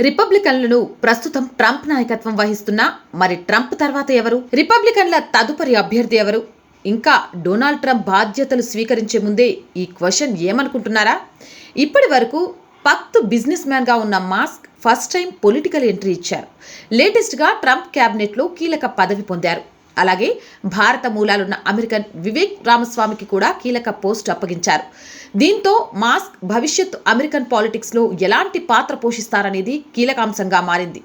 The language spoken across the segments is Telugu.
రిపబ్లికన్లను ప్రస్తుతం ట్రంప్ నాయకత్వం వహిస్తున్న మరి ట్రంప్ తర్వాత ఎవరు? రిపబ్లికన్ల తదుపరి అభ్యర్థి ఎవరు? ఇంకా డొనాల్డ్ ట్రంప్ బాధ్యతలు స్వీకరించే ముందే ఈ క్వశ్చన్ ఏమనుకుంటున్నారా? ఇప్పటి వరకు పక్తు బిజినెస్ మ్యాన్గా ఉన్న Musk first time political entry ఇచ్చారు. లేటెస్ట్గా ట్రంప్ క్యాబినెట్లో కీలక పదవి పొందారు. అలాగే భారత మూలాలున్న అమెరికన్ వివేక్ రామస్వామికి కూడా కీలక పోస్ట్ అప్పగించారు. దీంతో మాస్క్ భవిష్యత్ అమెరికన్ పాలిటిక్స్లో ఎలాంటి పాత్ర పోషిస్తారనేది కీలకాంశంగా మారింది.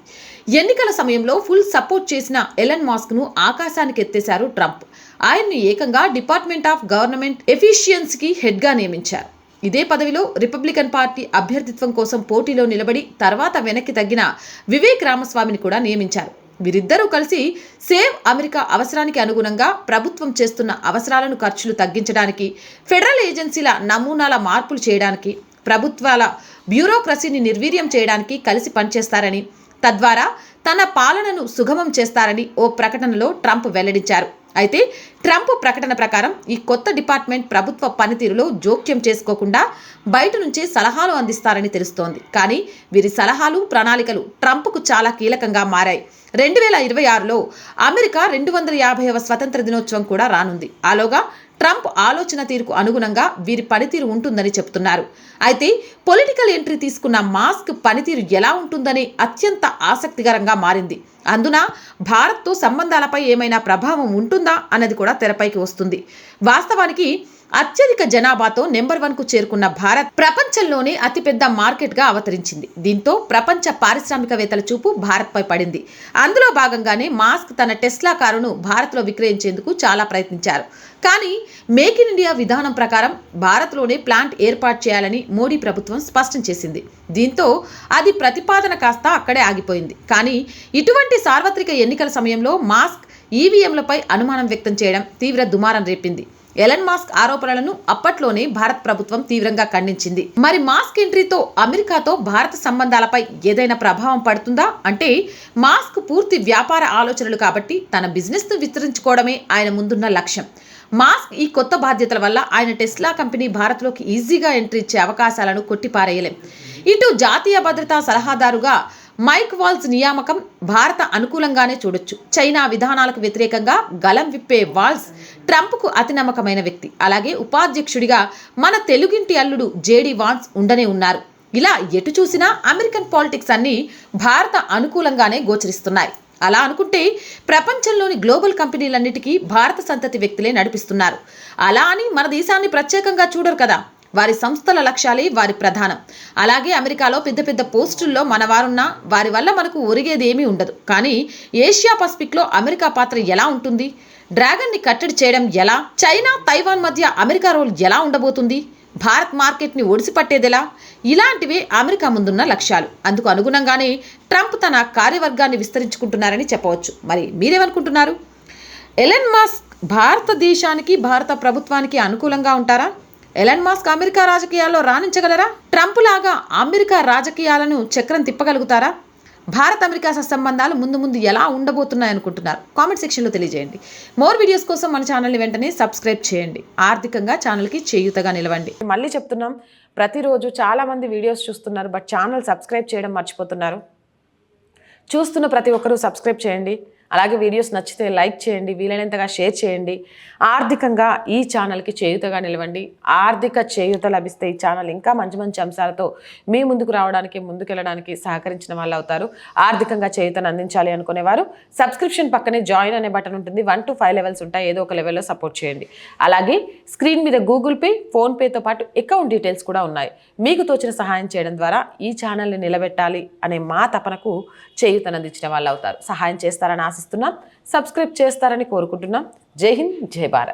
ఎన్నికల సమయంలో ఫుల్ సపోర్ట్ చేసిన ఎలన్ మాస్క్ను ఆకాశానికి ఎత్తేశారు ట్రంప్. ఆయన్ను ఏకంగా డిపార్ట్మెంట్ ఆఫ్ గవర్నమెంట్ ఎఫిషియన్సీకి హెడ్గా నియమించారు. ఇదే పదవిలో రిపబ్లికన్ పార్టీ అభ్యర్థిత్వం కోసం పోటీలో నిలబడి తర్వాత వెనక్కి తగ్గిన వివేక్ రామస్వామిని కూడా నియమించారు. వీరిద్దరూ కలిసి సేవ్ అమెరికా అవసరానికి అనుగుణంగా ప్రభుత్వం చేస్తున్న అవసరాలను ఖర్చులు తగ్గించడానికి ఫెడరల్ ఏజెన్సీల నమూనాల మార్పులు చేయడానికి ప్రభుత్వాల బ్యూరోక్రసీని నిర్వీర్యం చేయడానికి కలిసి పనిచేస్తారని తద్వారా తన పాలనను సుగమం చేస్తారని ఓ ప్రకటనలో ట్రంప్ వెల్లడించారు. అయితే ట్రంప్ ప్రకటన ప్రకారం ఈ కొత్త డిపార్ట్మెంట్ ప్రభుత్వ పనితీరులో జోక్యం చేసుకోకుండా బయట నుంచే సలహాలు అందిస్తారని తెలుస్తోంది. కానీ వీరి సలహాలు ప్రణాళికలు ట్రంప్కు చాలా కీలకంగా మారాయి. రెండు వేల ఇరవై ఆరులో అమెరికా రెండు వందల యాభైవ స్వతంత్ర దినోత్సవం కూడా రానుంది. ఆలోగా ట్రంప్ ఆలోచన తీరుకు అనుగుణంగా వీరి పనితీరు ఉంటుందని చెబుతున్నారు. అయితే పొలిటికల్ ఎంట్రీ తీసుకున్న మాస్క్ పనితీరు ఎలా ఉంటుందని అత్యంత ఆసక్తికరంగా మారింది. అందున భారత్తో సంబంధాలపై ఏమైనా ప్రభావం ఉంటుందా అన్నది కూడా తెరపైకి వస్తుంది. వాస్తవానికి అత్యధిక జనాభాతో నెంబర్ వన్కు చేరుకున్న భారత్ ప్రపంచంలోనే అతిపెద్ద మార్కెట్గా అవతరించింది. దీంతో ప్రపంచ పారిశ్రామికవేత్తల చూపు భారత్ పై పడింది. అందులో భాగంగానే మాస్క్ తన టెస్లా కారును భారత్లో విక్రయించేందుకు చాలా ప్రయత్నించారు. కానీ మేక్ ఇన్ ఇండియా విధానం ప్రకారం భారత్లోనే ప్లాంట్ ఏర్పాటు చేయాలని మోడీ ప్రభుత్వం స్పష్టం చేసింది. దీంతో అది ప్రతిపాదన కాస్త అక్కడే ఆగిపోయింది. కానీ ఇటువంటి సార్వత్రిక ఎన్నికల సమయంలో మాస్క్ ఈవీఎంలపై అనుమానం వ్యక్తం చేయడం తీవ్ర దుమారం రేపింది. ఎలన్ మాస్క్ ఆరోపణలను అప్పట్లోనే భారత్ ప్రభుత్వం తీవ్రంగా ఖండించింది. మరి మాస్క్ ఎంట్రీతో అమెరికాతో భారత సంబంధాలపై ఏదైనా ప్రభావం పడుతుందా? అంటే మాస్క్ పూర్తి వ్యాపార ఆలోచనలు కాబట్టి తన బిజినెస్ను విస్తరించుకోవడమే ఆయన ముందున్న లక్ష్యం. మాస్క్ ఈ కొత్త బాధ్యతల వల్ల ఆయన టెస్లా కంపెనీ భారత్లోకి ఈజీగా ఎంట్రీ ఇచ్చే అవకాశాలను కొట్టిపారేయలేం. ఇటు జాతీయ భద్రతా సలహాదారుగా మైక్ వాల్స్ నియామకం భారత అనుకూలంగానే చూడొచ్చు. చైనా విధానాలకు వ్యతిరేకంగా గలం విప్పే వాల్స్ ట్రంప్కు అతి నమ్మకమైన వ్యక్తి. అలాగే ఉపాధ్యక్షుడిగా మన తెలుగింటి అల్లుడు జేడీ వాన్స్ ఉండనే ఉన్నారు. ఇలా ఎటు చూసినా అమెరికన్ పాలిటిక్స్ అన్నీ భారత అనుకూలంగానే గోచరిస్తున్నాయి. అలా అనుకుంటే ప్రపంచంలోని గ్లోబల్ కంపెనీలన్నిటికీ భారత సంతతి వ్యక్తులే నడిపిస్తున్నారు. అలా అని మన దేశాన్ని ప్రత్యేకంగా చూడరు కదా. వారి సంస్థల లక్ష్యాలే వారి ప్రధానం. అలాగే అమెరికాలో పెద్ద పెద్ద పోస్టుల్లో మనవారున్నా వారి వల్ల మనకు ఒరిగేది ఏమీ ఉండదు. కానీ ఏషియా పసిఫిక్లో అమెరికా పాత్ర ఎలా ఉంటుంది? డ్రాగన్ని కట్టడి చేయడం ఎలా? చైనా తైవాన్ మధ్య అమెరికా రోల్ ఎలా ఉండబోతుంది? భారత్ మార్కెట్ని ఒడిసిపట్టేదెలా? ఇలాంటివే అమెరికా ముందున్న లక్ష్యాలు. అందుకు అనుగుణంగానే ట్రంప్ తన కార్యవర్గాన్ని విస్తరించుకుంటున్నారని చెప్పవచ్చు. మరి మీరేమనుకుంటున్నారు? ఎలెన్ మాస్క్ భారతదేశానికి భారత ప్రభుత్వానికి అనుకూలంగా ఉంటారా? ఎలన్ మాస్క్ అమెరికా రాజకీయాల్లో రాణించగలరా? ట్రంప్ లాగా అమెరికా రాజకీయాలను చక్రం తిప్పగలుగుతారా? భారత్ అమెరికా సత్సంబంధాలు ముందు ముందు ఎలా ఉండబోతున్నాయనుకుంటున్నారు? కామెంట్ సెక్షన్లో తెలియజేయండి. మోర్ వీడియోస్ కోసం మన ఛానల్ని వెంటనే సబ్స్క్రైబ్ చేయండి. ఆర్థికంగా ఛానల్కి చేయూతగా నిలవండి. మళ్ళీ చెప్తున్నాం ప్రతిరోజు చాలామంది వీడియోస్ చూస్తున్నారు బట్ ఛానల్ సబ్స్క్రైబ్ చేయడం మర్చిపోతున్నారు. చూస్తున్న ప్రతి ఒక్కరూ సబ్స్క్రైబ్ చేయండి. అలాగే వీడియోస్ నచ్చితే లైక్ చేయండి వీలైనంతగా షేర్ చేయండి. ఆర్థికంగా ఈ ఛానల్కి చేయూతగా నిలవండి. ఆర్థిక చేయూత లభిస్తే ఈ ఛానల్ ఇంకా మంచి మంచి అంశాలతో మీ ముందుకు రావడానికి ముందుకెళ్ళడానికి సహకరించిన వాళ్ళు అవుతారు. ఆర్థికంగా చేయుతను అందించాలి అనుకునేవారు సబ్స్క్రిప్షన్ పక్కనే జాయిన్ అనే బటన్ ఉంటుంది. వన్ టు ఫైవ్ లెవెల్స్ ఉంటాయి. ఏదో ఒక లెవెల్లో సపోర్ట్ చేయండి. అలాగే స్క్రీన్ మీద గూగుల్ పే ఫోన్పేతో పాటు అకౌంట్ డీటెయిల్స్ కూడా ఉన్నాయి. మీకు తోచిన సహాయం చేయడం ద్వారా ఈ ఛానల్ని నిలబెట్టాలి అనే మా తపనకు చేయుతనందించిన వాళ్ళు అవుతారు. సహాయం చేస్తారని ఆశిస్తున్నాం సబ్స్క్రైబ్ చేస్తారని కోరుకుంటున్నాం. జై హింద్ జై భారత్.